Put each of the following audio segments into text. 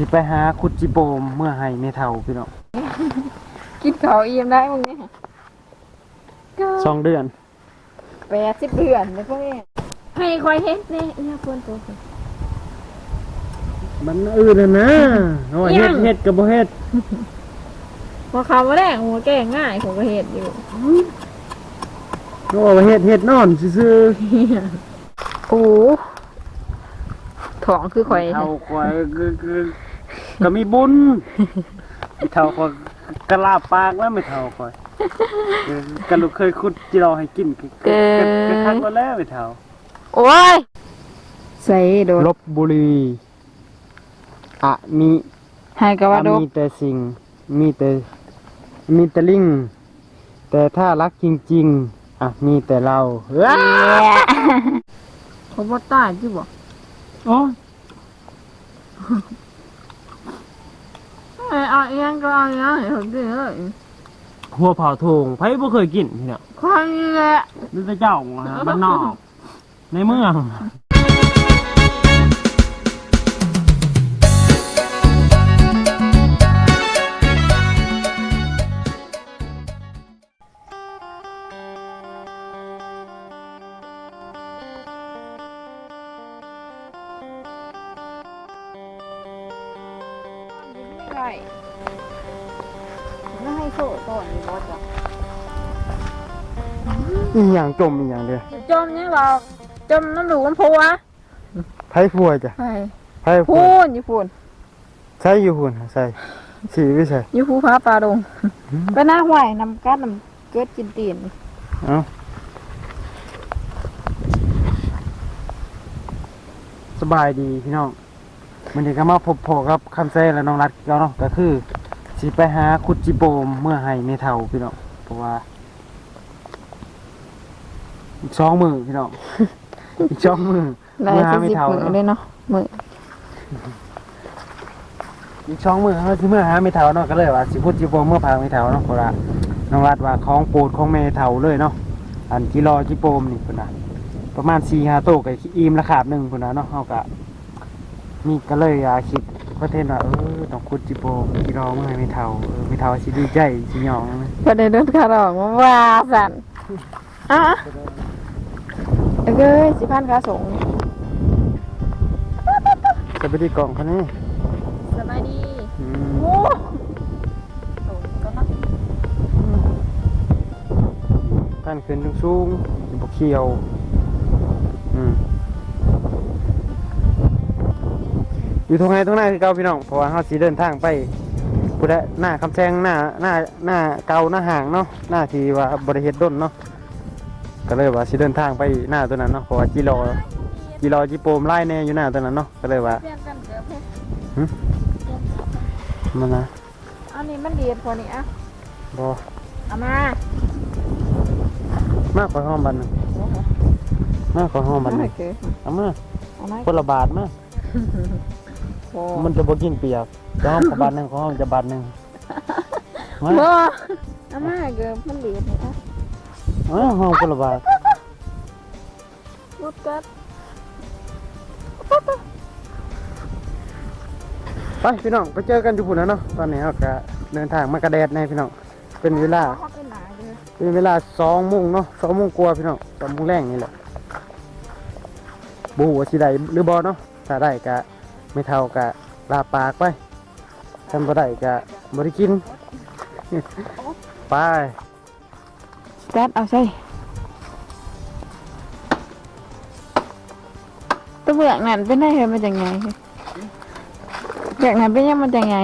สิไปหาคุดจิโปมเมื่อให้ไม่เท่าพี่น้องกินข้าวอิ่มได้มึงนี่ก็สองเดือน แปดสิบเดือนเลยพวกนี้ให้คอยเฮ็ดแน่เนี่ยคนตัวคน มันอื่นเลยนะโอ้ยยัเฮ็ดงเฮ็ดกับบ่เฮ็ดพอเขามาแรกหัวแก่ง่ายผมก็เฮ็ดอยู่โอ้ว่าเฮ็ดเฮ็ดนอนซื่อโอ้ท้องคือข่อย ๆเท่าคอยคือคือ ก็มีบุญไม่เท่าคอยกะลาปากแล้วไม่เท่าคอยเออก็ลูกเคยขุดจิรอให้กินคือคือคือครั้งก็แล้วไม่เท่าโอ้ยใส่โดนลบบุรีอะมีให้กะว่าโดมีแต่สิ่ง มีแต่มีแต่ลิง แต่ถ้ารักจริง ๆ อะ มีแต่เราเฮ้ยเขาบ่ตายจิบ่โอ้ ไอ้เอาเอียงก็เอาเอียงให้เขากินเลยหัวเผาโทงไผบ่เคยกินพี่เนี่ยคนนี่แหละนี่แต่เจ้าฮะบ้านนอก ในเมือง อีหยังจมอีหยังเด้อจมยังเราจมน้ำหลูกน้ำพัวไผพัวจ้ะใช่ไผพัวพูนอยู่พูนใช่อยู่หุ่นใส่สีวิใส่อยู่ภูผาปลาดงก็น่าไหวนำกัดนำเกิดกินตีนเอ้าสบายดีพี่น้องมันนี้ก็มาพบพอกับคำแซ่และน้องรัดแล้วเนาะก็คือสิไปหาคุดจิโปมเมื่อให้ไม่เท่าพี่น้องเพราะว่า อีกสองมือพี่น้อง อีกสองมือได้เมื่อหาสิไม่บเท่ามือเนาะเลยเนาะมืออีกสองมือเขาสิเมื่อหาไม่เท่าเนาะก็เลยว่าสิพูดจิโปมเมื่อพาไม่เท่าเนาะเพราะว่าน้องรัดว่าของโปรดของแม่เท่าเลยเนาะอันกิโลจิโปมนี่พุ่นนะประมาณสี่ห้าโต๊ะกับอิ่มราคาบหนึ่งพุ่นนะเนาะเขาก็นี่ก็เลยอ่าคิดประเทศว่าเออต้องคุดจิโปมกิโลเมื่อให้ไม่เท่าเออไม่เท่าสิดีใจสิหยองนะก็ได้เดินคารองมาว่าสันอะ เอ้ยเอ้ยสิพันขาสงจะไปดีกล่องเขานี่สบายดีอืมโอ้สงก็นะท่านขึ้นสูงๆอยู่บกเขียวอืมอยู่ตรงไหนตรงไหนคือเก่าพี่น้องเพราะว่าเราสีเดินทางไปพุทธหน้าคำแซงหน้าหน้าหน้าเก่าหน้าห่างเนาะหน้าที่ว่าบริเฮ็ดด้นเนาะ ก็เลยว่าสีเดินทางไปหน้าตัวนั้นเนาะเพราะว่าจิโรจิโรจิโปมไล่แน่อยู่หน้าตัวนั้นเนาะก็เลยว่าเปลี่ยนกันเกือบเลยมันนะอันนี้มันเดียดพอนี่อะบอเอามามากกว่าห้องบันหนึ่งมากกว่าห้องบันหโอนึ่งเคเอามาเอามาคนละบาทมาโอ้มันจะบ่กินเปียกจะห้องกับบาทหนึ่งของห้องจะบาทหนึ่งมาบ่เอามาเกือบมันเดียด นี่อะอ้าวห้องคนละบาทรถกัดไปพี่น้องไปเจอกันอยู่พุ่นนะเนาะตอนนี้เราก็เดินทางมากระแดดแน่พี่น้องเป็นเวลา เขาเป็นหนาเลยเป็นเวลาสองโมงเนาะสองโมงกว่าพี่น้องสองโมงแรงนี่แหละบูหัวสิได้หรือบอเนาะถ้าได้ก็ไม่เท่าก็ลาปากไปถ้าบ่ได้ก็บ่ได้กิน ไปกัดเอาใส่ตัวเบือกนั่นเป็นได้เหรอมันจังไป นยังมันจังไง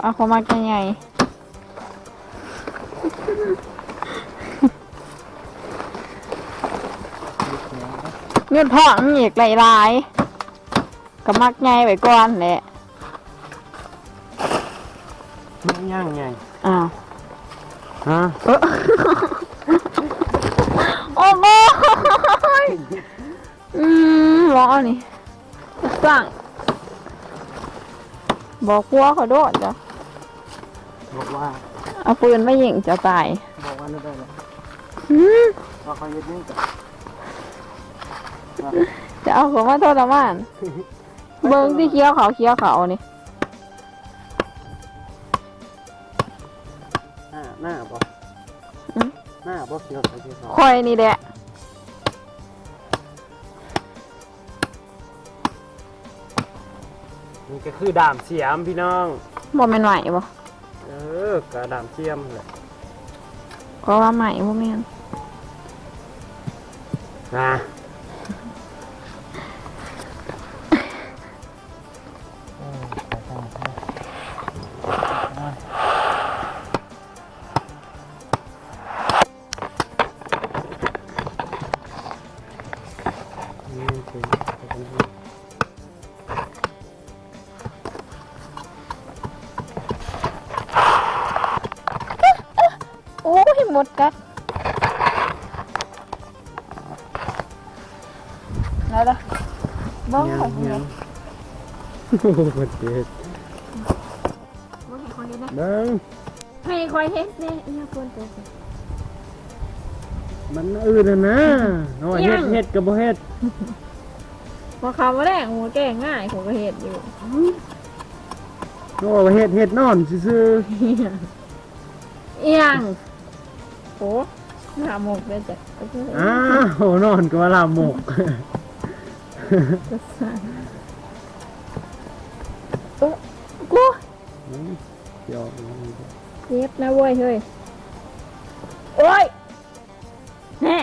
เอาเขามาจังไงเงินพ่อมันอีกหลายๆก็มัก ฮะเออโอ้โหอืมร้อนนี่สั่งบอกกลัวเขาโดดจ้ะบอกว่าเอาปืนมายิงจะตายบอกว่าไม่ได้เลยอืมว่าเขายึดนี่จ้ะจะเอาเขามาทรมานเบิ้งที่เคี้ยวเขาเคี้ยวเขานี่หน้ คอยนี่แหละนี่ก็คือดามเสียมพี่น้อง บ่แม่นใหม่บ่เออกระดามเสียมแหละก็ว่าใหม่บ่แม่นนะ แล้วล่ะเบิ้งของยัเฮ็งดโอ้โหเจ็ดเบิ้งให้คนนี้นะเบิ้งให้คอยเฮ็ดเนี่ยอีหยังคนตัวสิมันอื่นน่ะนะน้อยเฮ็ดเฮ็ดกับบ่เฮ็ดพอคำว่าแรกหมูแก่ง่ายผมก็เฮ็ดอยู่น้อยเฮ็ดเฮ็ดนอนซื่อเอียงโอ้หาหมกเลยจ้ะก็คือๆอ้าว นอนก็ว่าลามหมกจะสั่น เออกูเดี๋ยวเจ็บนะเว้ยเฮ้ยโอ้ยแน่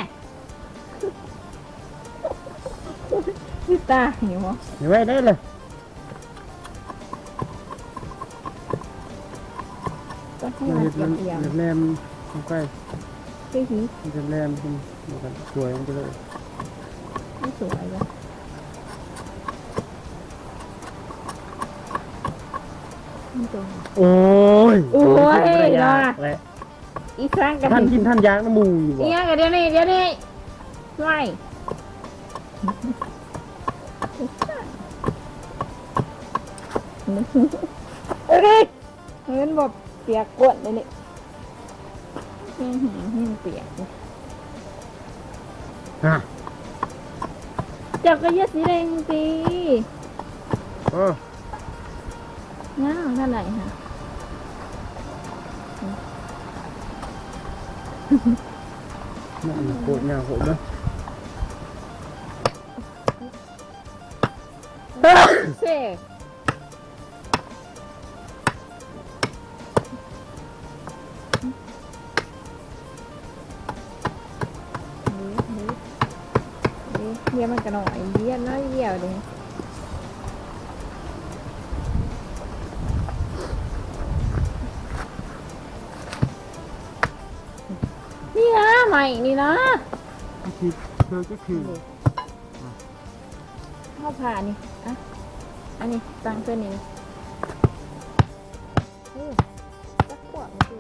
นี่ตาหิวเหรอเดี๋ยวไว้ได้เลยต้องให้เฮ็มันดเอียมันงแหลมลงไปๆพี่หีมันจะแหลมขึ้นมันก็สวยมันไปเลยไม่สวยเลย มันตรงโอ้ยโอ้ยยาน่ะกและอีกครั้งกันท่านกินท่านยางน้ำมูอยู่บ่เอียงกันเดี๋ยวนี้เดี๋ยวนี้ไม่เอ้ยเงินบอกเปียกกวนเลยนี่แห้งแห้งแห้งเปียกนี่ฮะเจับก็เยอะสีแดงสิโอ้ ง้าวท่านไหนฮะนั่นโคตรยาวโคตรเนาะเซ่เยี่ยมันกันหน่อยเยี่ยน้อยเยี่ยวเลย ใหม่นี่นะคือเธอก็คือข้าวผ่านี่อะอันนี้ตังเส้นนี้เออจักขวบมาดู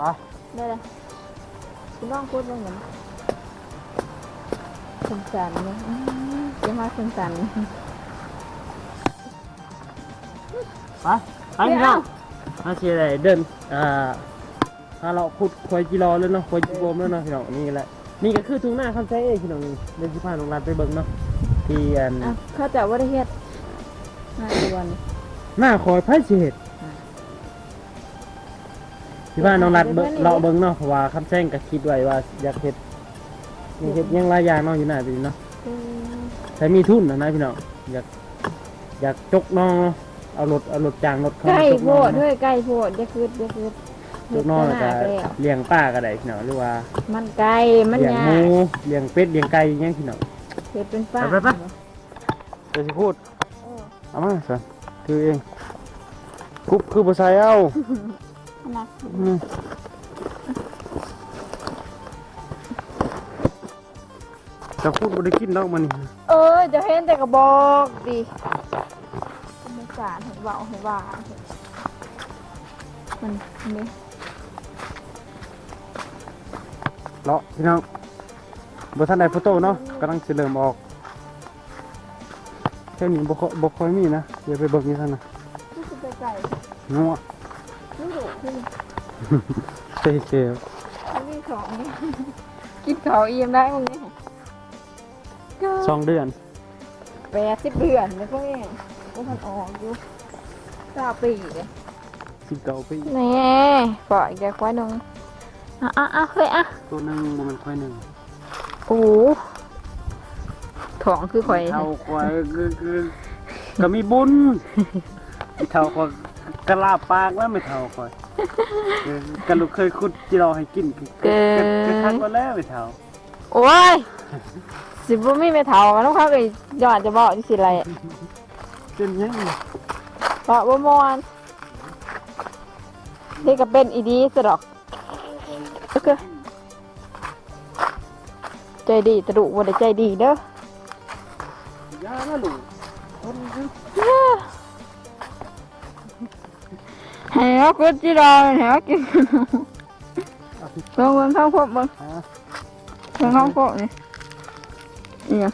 อะได้เลยคุณลองพูดว่าเหมือนสงสารเนี่ยอื้อเดี๋ยวมาสงสารไปไปพี่น้องมาเชียร์อะไรเดินอ่า ถ้าเราขุดควายจีรอแล้วเนาะควายจีโบมแล้วเนาะพี่น้องนี่แหละนี่ก็คือทุ่งหน้าคำไซเองพี่น้องนี่เดินที่ผ่านโรงแรมไปเบิ่งเนาะที่อันอะเข้าใจว่าได้เฮ็ดน่าดูวันหน้าคอยไพ่สิเห็ดที่บ้านน้องรัดเบิ่งเลาะเบิ่งเนาะเพราะว่าคำแจ้งก็คิดไว้ว่าอยากเห็ดอยากเห็ดหยังหลายอย่างเนาะอยู่หน้าพี่เนาะเออใช้มีทุนนะนะพี่น้องอยากอยากจกน้องเนาะเอารถเอารถจางรถเข้าใกล้มาจกโพน้องดเนาะเฮ้ยใกล้โพดอย่าคืดอย่าคืด จกน้องแล้วก็เฮ็ดหน้าแล้วเลี้ยงป้าก็ได้พี่น้องหรือว่ามันไกลมันเลี้ยงยาหมูกเลี้ยงเป็ดเลี้ยงไก่อยังพี่น้องเฮ็ดเป็นป้าไปไปไป เดี๋ยวสิพูดเออเอามาสิคือเองคุบคือบ่ใส่เอานะอืมจะพูดบ่ได้กินดอกมันนี่เออจะเห็นแต่กระบอกดิไม่สารเห็นเบาเห็นว่ามันนี่ เลาะพี่น้องบ่ทันได้โฟโต้เนาะกำลังสิเริ่มออกแค่นี้บ่ค่อยบ่ค่อยมีนะเดี๋ยวไปเบิ่งนี่ซั่นนะรู้สึกไก่นัวไม่ดุขึ้นเซ่เซ่ไม่มีของนี่กินเขาเอี่ยมได้มึงเนี่ยก็สองเดือนแปดสิบเดือนแล้วพวกนี้พวกมันออกอยู่เก้าปีเลยสิบเก้าปีนี่ปล่อยแกควายหนึ่ง อะอะอะเฮ้ยอะตัวหนึ่งมันควายหนึ่งโอ้โหท้องคือข่อย เท่าควายคือคือก็มีบุญเท่าควายกระลาปากแล้วไม่เท่าควายเออกันลูกเคยขุดจีรอให้กินคือเกิก็คักนมาแล้วไม่เท่าโอ้ย สิบุมีไม่เท่ามันต้องเข้าไปย้อนจะบอกที่สิอะไรจนยังเพราะว่ามวนนี่ก็เป็นอีดีสะดอก โอเคใจดีตะดุว่าได้ใจดีเด้อยาละลูกคนคือแหวกุจิรอแหวกินเบิ่งเบิ่งข้าวโพดเบิ่งฮะเบิ่งข้าวโพดนี่อีหยัง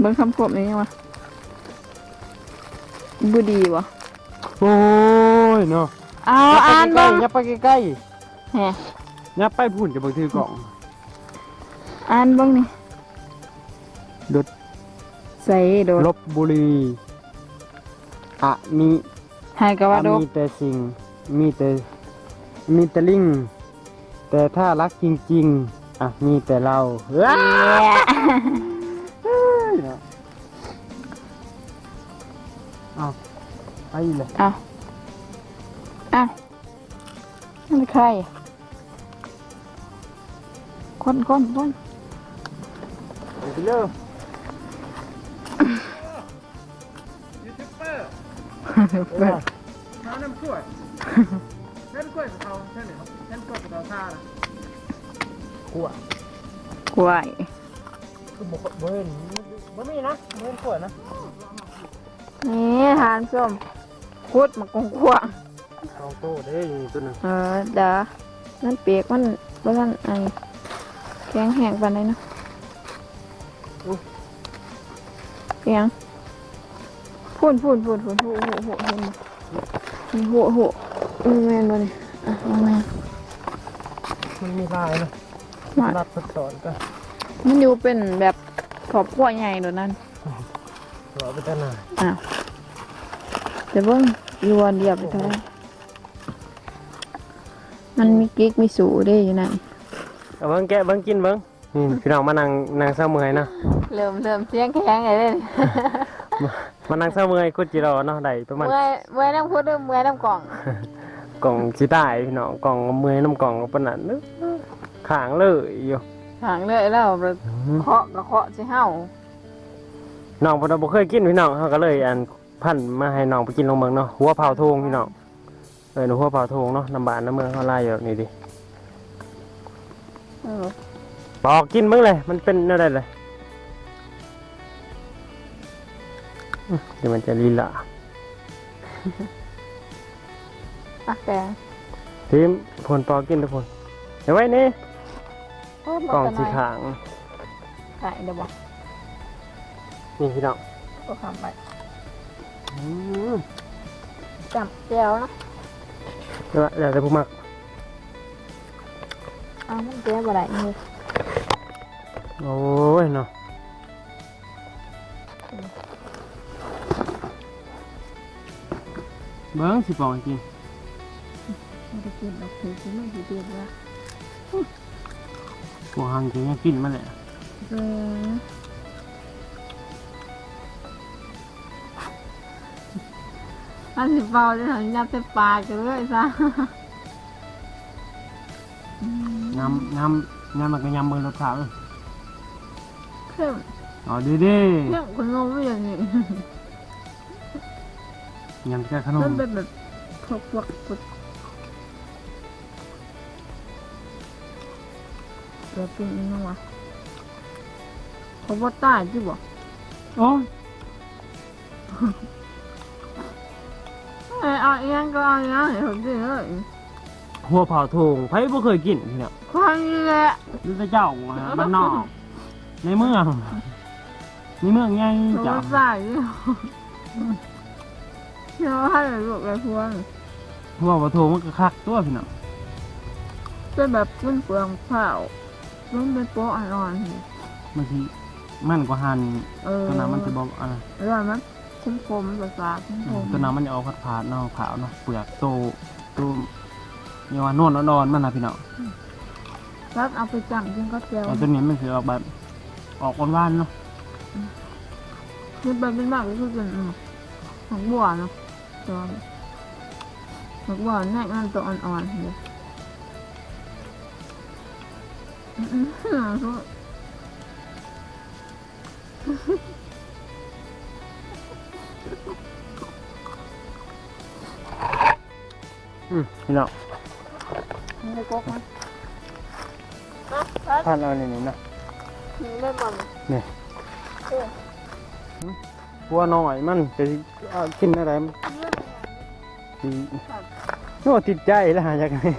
เบิ่งข้าวโพดนี่ยังวะบ่ดีบ่โอ้ยเนาะเอาอ่านใกล้เบิ่งๆอย่าไปใกล้แหมๆอย่าไปพูนจะบังถือกล่องอ่านเบิ่งนี่ดุดใส่โดดลบบุรีอะมีให้ก็ว่าอะโดดมีแต่สิ่ง มีแต่ มีแต่ลิง แต่ถ้ารักจริง ๆ อะ มีแต่เราเฮ้ยเนาะเอาไปเลยเอาเอานั่นใคร คนคนคนไปเลยยูทูบเบอร์เปิดน้ำน้ำกล้วยเส้นกล้วยกับเขาเส้นไหนครับเส้นกล้วยกับเขาท่าละกล้วยกล้วยคือบอกเบิ้ลบ่มีนะเบิ้ลกล้วยนะนี่ทานส้มคุดมากงกวางสองโต้เด้ยตัวหนึงเออเด้อนั่นเปียกมันบ่ทันไอ แกงแห้ไปเลยนะแกงพูนพูนพูนพูนหูหูหูเห็นบ่หูหูมันแม่นบ่นี่อะมันแม่นมันมีลายเนาะมารับสอนก็มันอยู่เป็นแบบขอบขั้วใหญ่โดนั้นรอไปตั้งนานอ้าวเดี๋ยวเบิ่งรวนเดียบไปเท่าไหร่มันมีกิ๊กมีสูได้อยู่นั่น เอาเบิ้งแกะเบิ้งกินเบิ้งนี่พี่น้องมานั่งนั่งเศร้าเมื่อยนะ เริ่มเริ่มเสียงแข็งไงเด้มานั่งเศร้าเมื่อยกุจิรอเนาะได้ประมาณเมื่อยเมื่อยน้ำพุดหรือเมื่อยน้ำกล่องกล่องสิตายพี่น้องกล่องเมื่อยน้ำกล่องก็ปานนั้นเด้อขางเลยอยู่หางเลยแล้วเคาะก็เคาะสิเฮาน้องเพนว่าบ่เคยกินพี่น้องเขาก็เลยอันพันมาให้น้องไปกินลงเมืองเนาะหัวเผาทงพี่น้องเออหนูหัวเผาทงเนาะน้ำบานน้ำเมืองเขาไล่อยู่นี่ดิเออ ปอกกินเบิ่งเลย มันเป็นอะไรเลยอื้อเดี๋ยวมันจะลีลาอะแกงทีมผลปอกกินทุกคนเดี๋ยวไว้นี่โอ้ยกล่องมันสีเป็นไรขางไก่เดี๋ยวบอกนี่พี่น้องก็ข้ามไปอืมจับแก้วนะเดี๋ยวเดี๋ยวจะพูดมาก อ้าวมันแก้วอะไรนี่โอ้ยเนาะเบิ้งสิปอกให้กินมันจะกินดอกถือกินไม่ถือเดียวละพวกหันจะยังกินมาแหละเอออันสิเปล่าจะทำยัดเต็ปากกันเลยซะ ยำยำยำมันก็ยำเบอร์รสชาติเลยเข้มอ๋อดีดีเข้มคุณงงไม่อย่างนี้ยำแค่ขนมัมนเป็นแบบพวกพวกพวกเดี๋ยวเป็นอีกนัวเขาบอกตายจิบ่โอ้ยเอ้ยเอาอีกอยังก็เอาอีกอยังเห็นผมสิเลย หัวเผาทงไผบ่เคยกินพี่เนี่ยความนี้แหละนี่แต่เจ้าอะบ้านนอก ในเมืองในเมืองใหญ่เขาจ้ะบอกตายจิเชื่อว่าให้ลูกไอ้พวงหัวเผาทงมันก็คักตัวพี่เนาะเป็นแบบเปลืองเปลืองเผามันเป็นโป๊ะอ่อนๆบางทีมันกว่าหันเออตัวน้ำมันจะบอกอะไรเรื่องมันชิ้นคมแบบฝาชิ้นคมตัวน้ำมันจะออกผาดๆเนาะขาวเนาะเปลือกโตตัว เนี่ยว่าโน่นนอนๆมันนะพี่น้องแล้วเอาไปจั่งกินก็เจียวแต่ตัวนี้มันคือออกแบบออกหวานๆเนาะคือเป็นเป็นแบบที่คือเป็นอืมหมักบัวเนาะตัวหมักบัวแน่มันตัวอ่อนๆเลยอืมอืมอืมอืมพี่น้อง มีไอ้ก๊กมั้ยทานเอาในนี้เนาะมีเล่นบอลนี่บัวน้อยมันจะสิเอากินอะไรมันสิโน่ติดใจแล้วหาอยากให้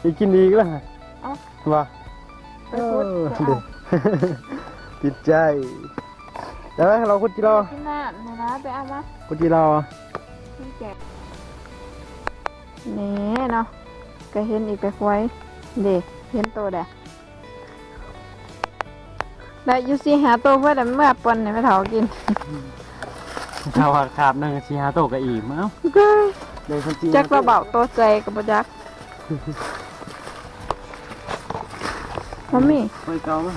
อยากกินดีก็แล้วหาว่าไปพูดเออเอาเด็กติดใจเดี๋ยวเราคุดจีรอกินน้ำนะนะไปเอามาคุดจีรอพี่แกะนี่เนาะ ก็เห็นอีกไปไว้เด็กเห็นตัวแดะแล้วอยูซีหาตัวเพื่อแต่เมื่อปนเนี่ยไม่เถากินข้าวขาบนั่งชีฮาโตะกับอีมเอ้าเลยคนจีนจักระเบาตัวใจกับบ่จักมัมมี่ไปเกามั้ย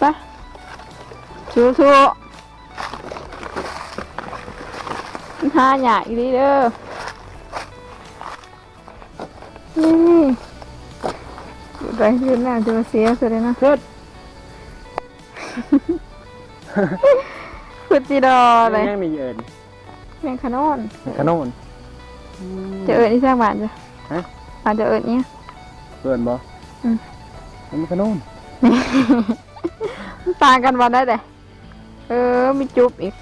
ไปชูชูหาหยาอีกดีเด้อ นี่อยู่ไปยืนหน้าจะมาเสียสุดเลยนะเกิดพุดจีดอเลยยังมีเอิญแมงขนอนขนมจะเอิญอีสร้างบ้านจ้ะฮะบ้านจะเอิญเนี่ยเอิญบ่อืมมันมีขนมมันต่างกันวันได้เลยเออมีจุบอีก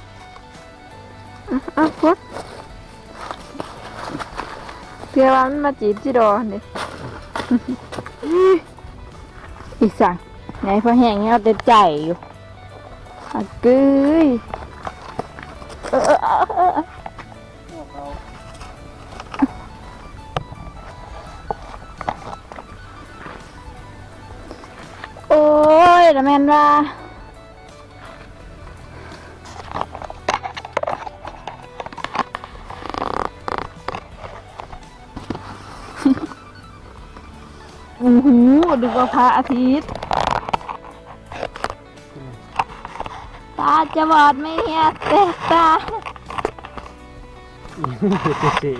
อะอะพุดเพื่อว่ามันมาจีบจีดอเด็อีสั่งไหนพอแห้งเงี้เอาแต่ใจอยู่อะกึ้ยเออเออเออเออเออโอ้ยละแมนว่า ดูว่าพระอาทิตย์ตาจะบอดไหมเนี่ยแต่ตาเสีย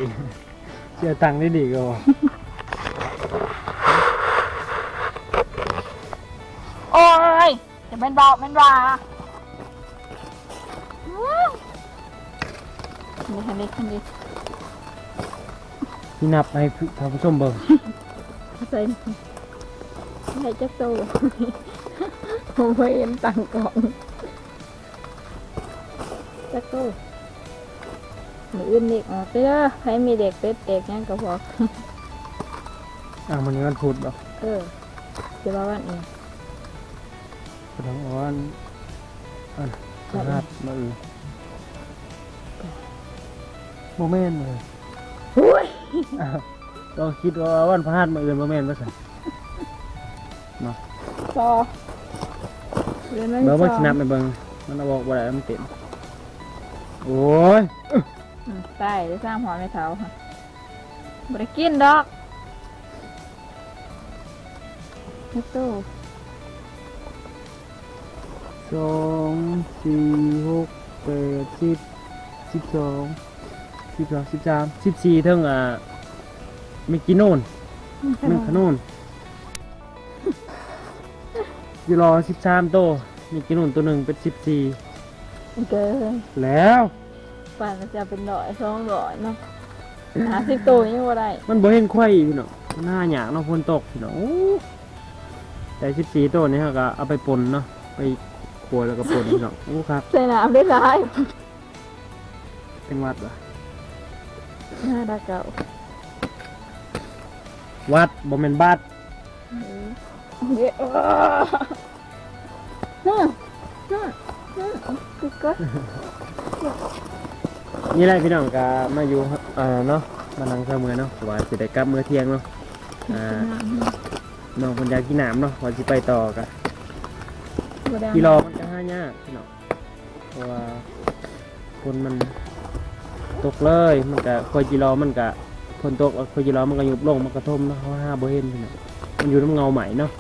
เสียตังค์ได้ดีก็ว่าโอ้ยจะเป็นเบาเป็นรานี่คันนี้คันนี้พี่นับให้ท่านผู้ชมเบิ่งใส่ ใส่จักรโตผมไปเอ็นตังกล่องจักรโตหรืออื่นเด็กออกไปเด้อใครมีเด็กเป็ดเด็กยังก็พออะมันนี้วันพุธบ่เออจะว่าวันเองแสดงว่าอันอันพระราชมาอือโมเมนต์เลยหุ้ยอ้าวเราคิดว่าวันพระราชมาอื่นโมเมนต์ว่าสั่ นซอเรียนไม่เบิ่งว่าซสิอนับไปเบิ่งมันเอาบอกว่าอะไรมันเต็มโอ้ยอืมใช่ได้สร้างหัวไม่เท้าค่ะบริกินดอกนี่ตู้สองสี่หกแปดสิบสิบสองสิบสองสิบสามสิบสี่เท่งอะมิกิโนนหนึ่งขนน อยูรอสิบสามโตมิกิโนนตัวหนึ่งเป็นสิบสี่เกินแล้วป่านมันจะเป็นดอยสองดอยเนาะหาสิบตัวยังว่าได้มันบ่เห็นไข่พี่น้องหน้าหยากเนาะฝนตกพี่น้องโอ้แต่สิบสี่ตัวนี้เขาก็เอาไปปนเนาะไปขวดแล้วก็ปนพี่น้องโอ้ครับใส่น้ำได้หลายเป็นวัดวะหน้าดาเก่าวัดบ่แม่นบัดเยอะฮึ่มฮึ่มฮึ่มคือก็ นี่แหละพี่น้องก็มาอยู่เอ่อเนาะมานังเช้ามือเนาะว่าสิได้กลับมื้อเที่ยงเนาะอ่าน้องเพิ่นอยากกินน้ำเนาะว่าสิไปต่อกันบ่ได้กิโลมันก็หายากพี่น้องเพราะว่าคนมันตกเลยมันก็คอยจีรอมันก็ฝนตกคอยจีรอมันก็ยุบลงมันกระทมเนาะเขาห้าบ่เห็นพี่น้อง มันอยู่น้ำเงาใหม่เนาะ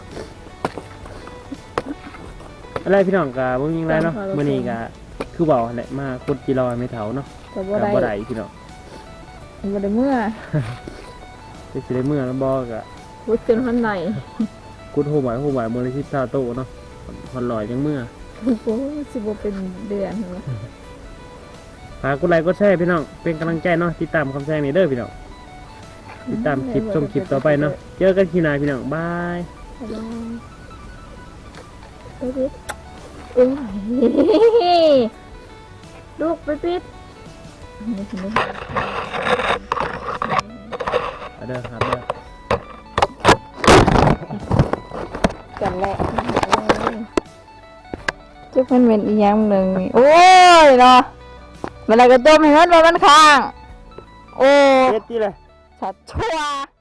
อะไรพี่น้องก็บ่มีอะไรเนาะมื้อนี้ก็คือเว้าหั่นแหละมาคุดจีรอไม่เฒ่าเนาะแต่ก็บ่ได้บ่ได้พี่น้องบ่ได้เมื่อจะสิได้เมื่อแล้วบ่ก็วุ้จนหันไหนคุดโหหมายโหหมายมื้อละ10โตเนาะคนลอยจังเมื่อโอ้โหสิบ่เป็นเดือนเหรอฝากกดไลค์กดแชร์พี่น้องเป็นกำลังใจเนาะติดตามคำแซงนี้เด้อพี่น้อง ติดตามคลิปชมคลิปต่อไปเนาะเจอกันทีหน้าพี่น้องบายฮัลโหลไปปิดโอ้ยลูกไปปิดนี่คือนี่เอาเด้อครับเด้อกันแหละจุกมันเป็นอีกอย่างหนึ่งนี่โอ้ยเนาะเวลาก็ต้มให้มันไว้มันค้าง โอ้เจ็ดที่เลย ชัดชัวร์